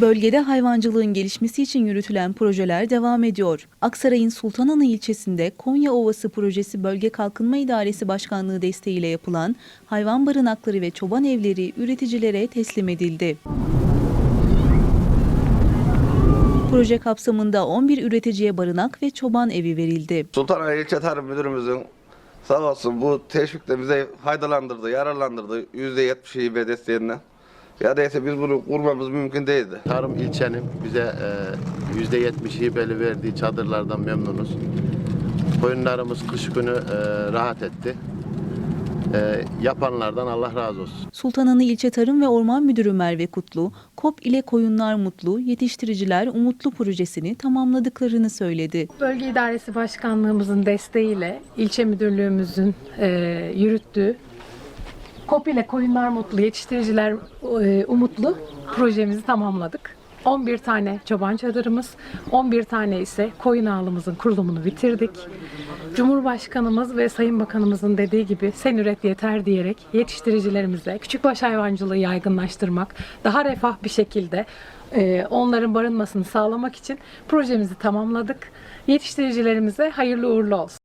Bölgede hayvancılığın gelişmesi için yürütülen projeler devam ediyor. Aksaray'ın Sultananı ilçesinde Konya Ovası Projesi Bölge Kalkınma İdaresi Başkanlığı desteğiyle yapılan hayvan barınakları ve çoban evleri üreticilere teslim edildi. Proje kapsamında 11 üreticiye barınak ve çoban evi verildi. Sultanahmet İlçe Tarım Müdürümüzün sağ olsun bu teşvikle bize faydalandırdı, yararlandırdı %70'i hibe desteğinden. Ya değilse biz bunu kurmamız mümkün değildi. Tarım ilçenin bize e, %70 hibeli verdiği çadırlardan memnunuz. Koyunlarımız kış günü e, rahat etti. E, yapanlardan Allah razı olsun. Sultananı İlçe Tarım ve Orman Müdürü Merve Kutlu, KOP ile Koyunlar Mutlu, Yetiştiriciler Umutlu projesini tamamladıklarını söyledi. Bölge İdaresi Başkanlığımızın desteğiyle ilçe müdürlüğümüzün e, yürüttüğü KOP ile Koyunlar Mutlu, Yetiştiriciler Umutlu projemizi tamamladık. 11 tane çoban çadırımız, 11 tane ise koyun ağlımızın kurulumunu bitirdik. Cumhurbaşkanımız ve Sayın Bakanımızın dediği gibi sen üret yeter diyerek yetiştiricilerimize küçükbaş hayvancılığı yaygınlaştırmak, daha refah bir şekilde e, onların barınmasını sağlamak için projemizi tamamladık. Yetiştiricilerimize hayırlı uğurlu olsun.